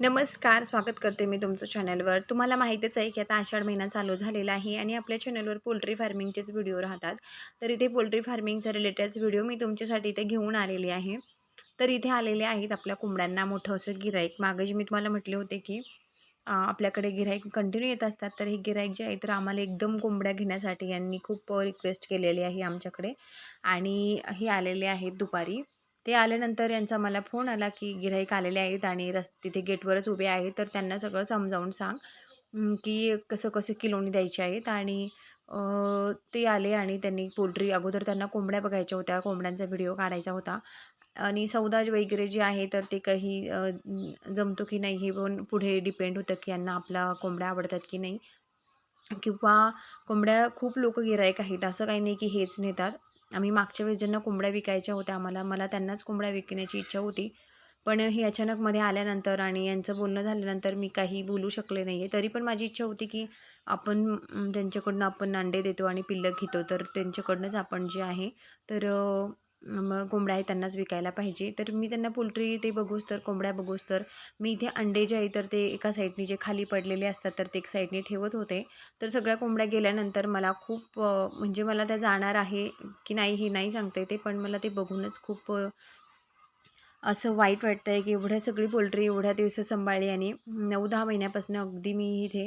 नमस्कार स्वागत करते मी तुमचं चॅनलवर तुम्हाला माहीतच आहे की आता आषाढ महिना चालू झालेला आहे आणि आपल्या चॅनलवर पोल्ट्री फार्मिंगचेच व्हिडिओ राहतात. तर इथे पोल्ट्री फार्मिंगचा रिलेटेड व्हिडिओ मी तुमच्यासाठी इथे घेऊन आलेले आहे. तर इथे आलेले आहेत आपल्या कोंबड्यांना मोठं असं गिराईक मागे जे मी तुम्हाला म्हटले होते की आपल्याकडे गिराईक कंटिन्यू येत असतात तर हे गिराईक जे आहे तर आम्हाला एकदम कोंबड्या घेण्यासाठी यांनी खूप रिक्वेस्ट केलेली आहे आमच्याकडे. आणि हे आलेले आहेत दुपारी. ते आल्यानंतर यांचा मला फोन आला की गिऱ्हाईक आलेले आहेत आणि रस तिथे गेटवरच उभे आहेत. तर त्यांना सगळं समजावून सांग की कसं कसं किलोनी द्यायचे आहेत. आणि ते आले आणि त्यांनी पोल्ट्री अगोदर त्यांना कोंबड्या बघायच्या होत्या कोंबड्यांचा व्हिडिओ काढायचा होता. आणि सौदा वगैरे जे आहे तर ते काही जमतो की नाही हे पण पुढे डिपेंड होतं की यांना आपला कोंबड्या आवडतात की नाही. किंवा कोंबड्या खूप लोक गिरायक आहेत असं काही नाही की हेच नेतात. आम्ही मागच्या वेळेस ज्यांना कोंबड्या विकायच्या होत्या आम्हाला मला त्यांनाच कोंबड्या विकण्याची इच्छा होती. पण हे अचानकमध्ये आल्यानंतर आणि यांचं बोलणं झाल्यानंतर मी काही बोलू शकले नाही आहे तरी पण माझी इच्छा होती की आपण अं, त्यांच्याकडनं आपण अंडे देतो आणि पिल्लं घेतो तर त्यांच्याकडनंच आपण जे आहे तर मग कोंबड्या आहे त्यांनाच विकायला पाहिजे. तर मी त्यांना पोल्ट्री ते बघूस तर कोंबड्या बघूस तर मी इथे अंडे जे आहे तर ते एका साईडने जे खाली पडलेले असतात तर ते एक साईडने ठेवत होते. तर सगळ्या कोंबड्या गेल्यानंतर मला खूप म्हणजे मला त्या जाणार आहे की नाही हे नाही सांगता येते पण मला ते बघूनच खूप असं वाईट वाटतं आहे की एवढ्या सगळी पोल्ट्री एवढ्या दिवस सांभाळली आणि नऊ दहा महिन्यापासून अगदी मी इथे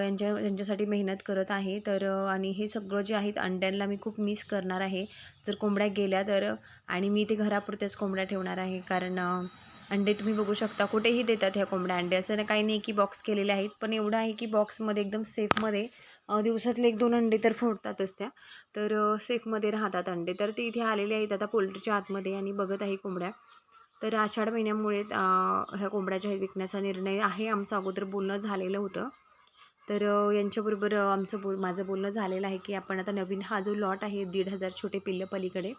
यांच्या यांच्यासाठी मेहनत करत आहे. तर आणि हे सगळं जे आहेत अंड्यांना मी खूप मिस करणार आहे. जर कोंबड्या गेल्या तर आणि मी ते घरापुरत्याच कोंबड्या ठेवणार आहे. कारण अंडे तुम्ही बघू शकता कुठेही देतात ह्या कोंबड्या अंडे. असं काही नाही की बॉक्स केलेले आहेत पण एवढं आहे की बॉक्समध्ये एकदम सेफमध्ये दिवसातले एक दोन अंडे तर फोडतातच त्या. तर सेफमध्ये राहतात अंडे. तर ते इथे आलेले आहेत आता पोल्ट्रीच्या आतमध्ये आणि बघत आहे कोंबड्या. तर आषाढ महिन्यामुळे ह्या कोंबड्याच्या विकण्याचा निर्णय आहे आमचं अगोदर बोलणं झालेलं होतं. तर यांच्याबरोबर आमचं बोल माझं बोलणं झालेलं आहे की आपण आता नवीन हा जो लॉट आहे दीड हजार छोटे पिल्लं पलीकडे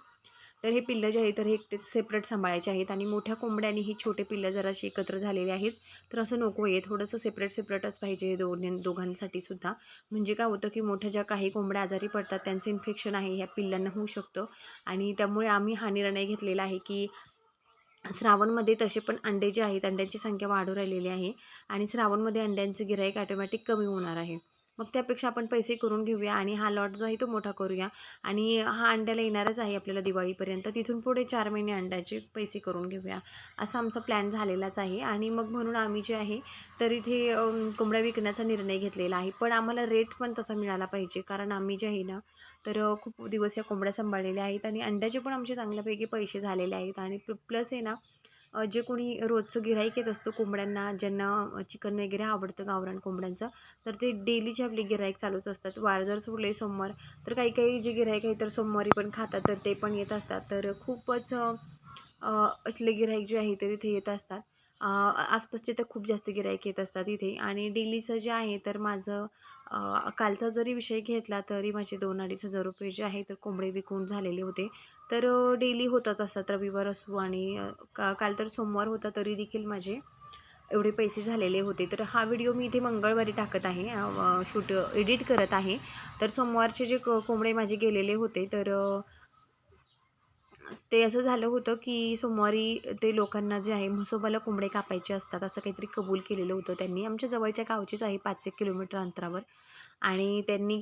तर हे पिल्लं जे आहे तर हे एकटे सेपरेट सांभाळायचे आहेत आणि मोठ्या कोंबड्यांनी ही छोटे पिल्लं जराशी एकत्र झालेले आहेत. तर असं नको आहे थोडंसं सेपरेट सेपरेटच पाहिजे दोन दोघांसाठी सुद्धा. म्हणजे काय होतं की मोठ्या ज्या काही कोंबड्या आजारी पडतात त्यांचं इन्फेक्शन आहे ह्या पिल्लांना होऊ शकतं. आणि त्यामुळे आम्ही हा निर्णय घेतलेला आहे की श्रावणमध्ये तसे पण अंडे जे आहेत अंड्यांची संख्या वाढू राहिलेली आहे आणि श्रावणमध्ये अंड्यांचं गिराईक ऑटोमॅटिक कमी होणार आहे. मग त्यापेक्षा आपण पैसे करून घेऊया आणि हा लॉट जो आहे तो मोठा करूया. आणि हा अंड्याला येणारच आहे आपल्याला दिवाळीपर्यंत. तिथून पुढे चार महिने अंड्याचे पैसे करून घेऊया. असा आमचा प्लॅन झालेलाच आहे. आणि मग म्हणून आम्ही जे आहे तर इथे कोंबड्या विकण्याचा निर्णय घेतलेला आहे. पण आम्हाला रेट पण तसा मिळाला पाहिजे. कारण आम्ही जे आहे ना तर खूप दिवस या कोंबड्या सांभाळलेल्या आहेत. आणि अंड्याचे पण आमचे चांगल्यापैकी पैसे झालेले आहेत. आणि प्लस आहे ना जे कोणी रोजचं गिऱ्हाईक येत असतो कोंबड्यांना ज्यांना चिकन वगैरे आवडतं गावरान कोंबड्यांचं तर ते डेलीचे आपले गिऱ्हाईक चालूच असतात. वार जर सोडले सोमवार तर काही काही जे गिऱ्हाईक आहे तर सोमवारी पण खातात तर ते पण येत असतात. तर खूपच असले गिऱ्हाईक जे आहे ते तिथे येत असतात. आसपासचे तर खूप जास्त गिऱ्हाईक येत असतात इथे आणि डेलीचं जे आहे तर माझं कालचा जरी विषय घेतला तरी माझे दोन अडीच हजार रुपये जे आहे तर कोंबडे विकून झालेले होते. तर डेली होतात असतात रविवार असू आणि का काल तर सोमवार होता तरी देखील माझे एवढे पैसे झालेले होते. तर हा व्हिडिओ मी इथे मंगळवारी टाकत आहे शूट एडिट करत आहे. तर सोमवारचे जे क कोंबडे माझे गेलेले होते तर ते असं झालं होतं की सोमवारी ते लोकांना जे आहे म्हसोबाला कोंबडे कापायचे असतात असं काहीतरी कबूल केलेलं होतं त्यांनी. आमच्या जवळच्या गावचेच आहे पाच एक किलोमीटर अंतरावर. आणि त्यांनी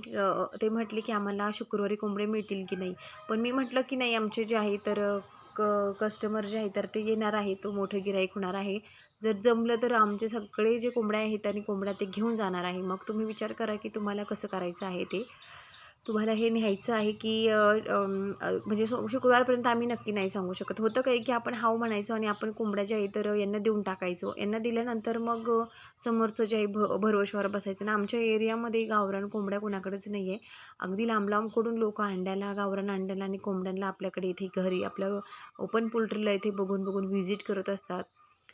ते म्हटले की आम्हाला शुक्रवारी कोंबडे मिळतील की नाही. पण मी म्हटलं की नाही आमचे जे आहे तर क कस्टमर जे आहे तर ते येणार आहे तो मोठं गिराईक होणार आहे. जर जमलं तर आमचे सगळे जे कोंबड्या आहेत आणि कोंबड्या ते घेऊन जाणार आहे. मग तुम्ही विचार करा की तुम्हाला कसं करायचं आहे ते. तुम्हाला हे न्यायचं आहे की म्हणजे सो शुक्रवारपर्यंत आम्ही नक्की नाही सांगू शकत. होतं काही की आपण हाव म्हणायचो आणि आपण कोंबड्या इतर आहे तर यांना देऊन टाकायचो. यांना दिल्यानंतर मग समोरचं जे आहे भ भरवशावर बसायचं. आणि आमच्या एरियामध्ये गावरान कोंबड्या कोणाकडेच नाही आहे अगदी लांब लांबकडून लोक अंड्याला गावरान अंड्याला आणि कोंबड्यांना आपल्याकडे इथे घरी आपल्या ओपन पोल्ट्रीला इथे बघून बघून व्हिजिट करत असतात.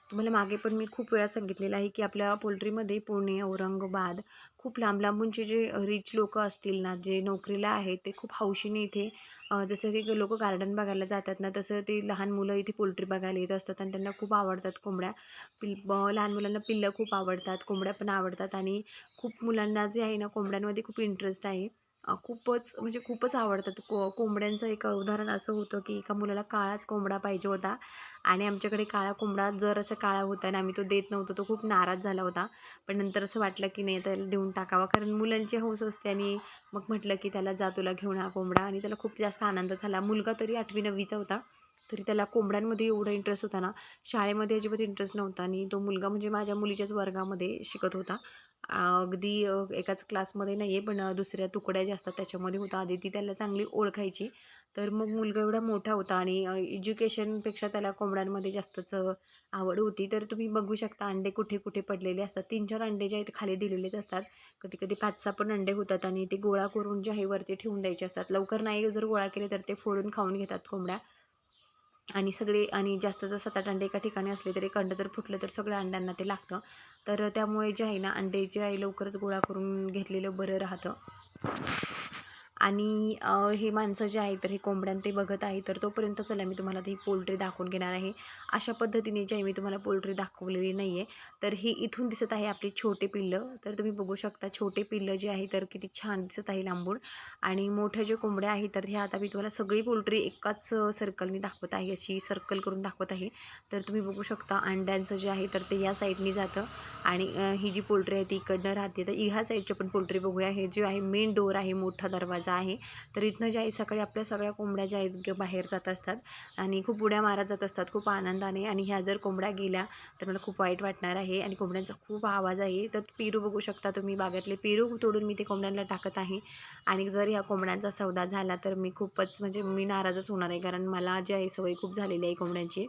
तुम्हाला मागे पण मी खूप वेळा सांगितलेलं आहे की आपल्या पोल्ट्रीमध्ये पुणे औरंगाबाद खूप लांब लांबूनचे जे रिच लोक असतील ना जे नोकरीला आहेत ते खूप हौशीने इथे जसं की लोक गार्डन बघायला जातात ना तसं ते लहान मुलं इथे पोल्ट्री बघायला येत असतात आणि त्यांना खूप आवडतात कोंबड्या. पिल ब- लहान मुलांना पिल्लं खूप आवडतात कोंबड्या पण आवडतात आणि खूप मुलांना जे आहे ना कोंबड्यांमध्ये खूप इंटरेस्ट आहे. खूपच म्हणजे खूपच आवडतात. को कोंबड्यांचं एक उदाहरण असं होतं की एका मुलाला काळाच कोंबडा पाहिजे होता आणि आमच्याकडे काळा कोंबडा जर असं काळा होता आणि आम्ही तो देत नव्हतो तो खूप नाराज झाला होता. पण नंतर असं वाटलं की नाही त्याला देऊन टाकावा. कारण मुलांची हौस असते आणि मग म्हटलं की त्याला जा तुला घेऊन हा कोंबडा आणि त्याला खूप जास्त आनंद झाला. मुलगा तरी आठवी नववीचा होता. तरी त्याला कोंबड्यांमध्ये एवढा इंटरेस्ट होता ना शाळेमध्ये अजिबात इंटरेस्ट नव्हता आणि तो मुलगा म्हणजे माझ्या मुलीच्याच वर्गामध्ये शिकत होता. अगदी एकाच क्लासमध्ये नाही आहे पण दुसऱ्या तुकड्या ज्या असतात त्याच्यामध्ये होता. आधी ती त्याला चांगली ओळखायची. तर मग मुलगा एवढा मोठा होता आणि एज्युकेशनपेक्षा त्याला कोंबड्यांमध्ये जास्तच आवड होती. तर तुम्ही बघू शकता अंडे कुठे कुठे पडलेले असतात. तीन चार अंडे जे आहेत खाली दिलेलेच असतात. कधी कधी पाच सहा पण अंडे होतात आणि ते गोळा करून जे आहे वरती ठेवून द्यायचे असतात. लवकर नाही जर गोळा केले तर ते फोडून खाऊन घेतात कोंबड्या. आणि सगळे आणि जास्त जर सात आठ अंडे एका ठिकाणी असले तरी एक अंडं जर फुटलं तर सगळ्या अंड्यांना ते लागतं. तर त्यामुळे जे आहे ना अंडे जे आहे लवकरच गोळा करून घेतलेलं बरं राहतं. आणि हे माणसं जे आहे तर हे कोंबड्यां ते बघत आहे तर तोपर्यंत चला मी तुम्हाला ती पोल्ट्री दाखवून घेणार आहे. अशा पद्धतीने जे आहे मी तुम्हाला पोल्ट्री दाखवलेली नाही आहे तर ही इथून दिसत आहे आपली छोटे पिल्लं. तर तुम्ही बघू शकता छोटे पिल्लं जे आहे तर किती छान दिसत आहे लांबून. आणि मोठ्या जे कोंबड्या आहेत तर ह्या आता मी तुम्हाला सगळी पोल्ट्री एकाच सर्कलनी दाखवत आहे अशी सर्कल करून दाखवत आहे. तर तुम्ही बघू शकता अंड्यांचं जे आहे तर ते या साईडनी जातं. आणि ही जी पोल्ट्री आहे ती इकडनं राहते. तर ह्या साईडची पण पोल्ट्री बघूया. हे जे आहे मेन डोर आहे मोठा दरवाजा. आहे. तर इथनं जे आहे सकाळी आपल्या सगळ्या कोंबड्या ज्या आहेत बाहेर जात असतात आणि खूप उड्या मारत जात असतात खूप आनंदाने आणि ह्या जर कोंबड्या गेल्या तर मला खूप वाईट वाटणार आहे आणि कोंबड्यांचा खूप आवाज आहे. तर पेरू बघू शकता तुम्ही बागातले. पेरू तोडून मी ते कोंबड्यांना टाकत आहे आणि जर ह्या कोंबड्यांचा सौदा झाला तर मी खूपच म्हणजे मी नाराजच होणार आहे. कारण मला जी आहे सवय खूप झालेली आहे कोंबड्यांची.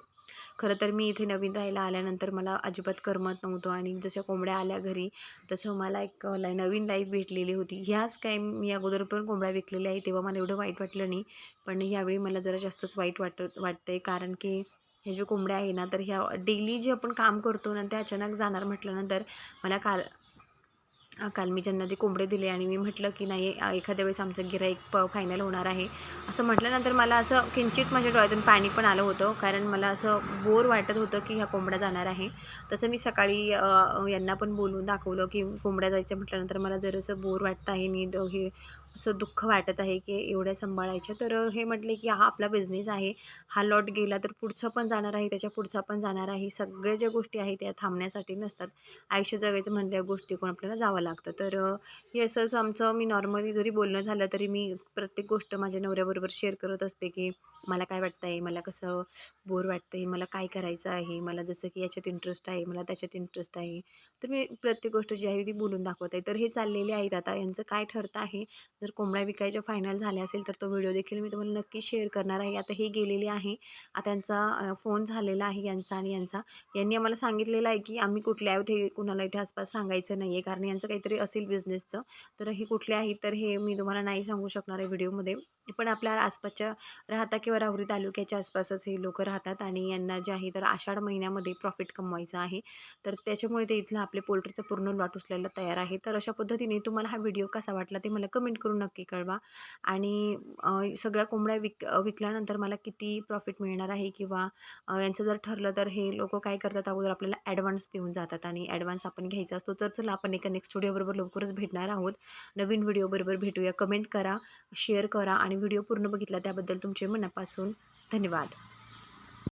खरं तर मी इथे नवीन राहायला आल्यानंतर मला अजिबात करमत नव्हतं आणि जशा कोंबड्या आल्या घरी तसं मला एक लाई नवीन लाईफ भेटलेली होती. ह्याच काय मी अगोदर पण कोंबड्या विकलेल्या आहे तेव्हा मला एवढं वाईट वाटलं नाही. पण यावेळी मला जरा जास्तच वाईट वाटत वाटतंय कारण की हे जे कोंबड्या आहे ना तर ह्या डेली जे आपण काम करतो ना ते अचानक जाणार म्हटल्यानंतर मला काल काल मी ज्यांना ते कोंबडे दिले आणि मी म्हटलं की नाही एखाद्या वेळेस आमचं गिराईक प फायनल होणार आहे. असं म्हटल्यानंतर मला असं किंचित माझ्या डोळ्यातून पाणी पण आलं होतं कारण मला असं बोर वाटत होतं की ह्या कोंबड्या जाणार आहे. तसं मी सकाळी यांना पण बोलून दाखवलं की कोंबड्या जायच्या म्हटल्यानंतर मला जरासं बोर वाटतं आहे आणि हे असं दुःख वाटत आहे की एवढ्या सांभाळायच्या. तर हे म्हटले की हा आपला बिझनेस आहे. हा लॉट गेला तर पुढचा पण जाणार आहे त्याच्या पुढचा पण जाणार आहे. सगळ्या ज्या गोष्टी आहेत त्या थांबण्यासाठी नसतात. आयुष्य जगायचं म्हणल्या गोष्टीकडून आपल्याला जावं लागतं. तर हे असंच आमचं मी नॉर्मली जरी बोलणं झालं तरी मी प्रत्येक गोष्ट माझ्या नवऱ्याबरोबर शेअर करत असते की मला काय वाटतं आहे मला कसं बोर वाटतं आहे मला काय करायचं आहे मला जसं की याच्यात इंटरेस्ट आहे मला त्याच्यात इंटरेस्ट आहे. तर मी प्रत्येक गोष्ट जी आहे ती बोलून दाखवत आहे. तर हे चाललेले आहेत. आता यांचं काय ठरतं आहे जर कोंबड्या विकायच्या फायनल झाल्या असेल तर तो व्हिडिओ देखील मी तुम्हाला नक्की शेअर करणार आहे. आता हे गेलेले आहे. आता यांचा फोन झालेला आहे यांचा आणि यांचा. यांनी आम्हाला सांगितलेलं आहे की आम्ही कुठले इथे कुणाला इथे आसपास सांगायचं नाही आहे कारण यांचं काहीतरी असेल बिझनेसचं तर हे कुठले आहे तर हे मी तुम्हाला नाही सांगू शकणार आहे व्हिडिओमध्ये पण आपल्या आसपासच्या राहता किंवा राहुरी तालुक्याच्या आसपासच हे लोक राहतात आणि यांना जे आहे तर आषाढ महिन्यामध्ये प्रॉफिट कमवायचं आहे. तर त्याच्यामुळे ते इथलं आपले पोल्ट्रीचं पूर्ण लॉट उचलायला तयार आहे. तर अशा पद्धतीने तुम्हाला हा व्हिडिओ कसा वाटला ते मला कमेंट करून नक्की कळवा. आणि सगळ्या कोंबड्या विक विकल्यानंतर मला किती प्रॉफिट मिळणार आहे किंवा यांचं जर ठरलं तर हे लोक काय करतात अगोदर आपल्याला ॲडव्हान्स देऊन जातात आणि ॲडव्हान्स आपण घ्यायचा असतो तर चला आपण एका नेक्स्ट व्हिडिओबरोबर लवकरच भेटणार आहोत. नवीन व्हिडिओबरोबर भेटूया. कमेंट करा शेअर करा आणि आणि व्हिडिओ पूर्ण बघितला त्याबद्दल तुमचे मनापासून धन्यवाद.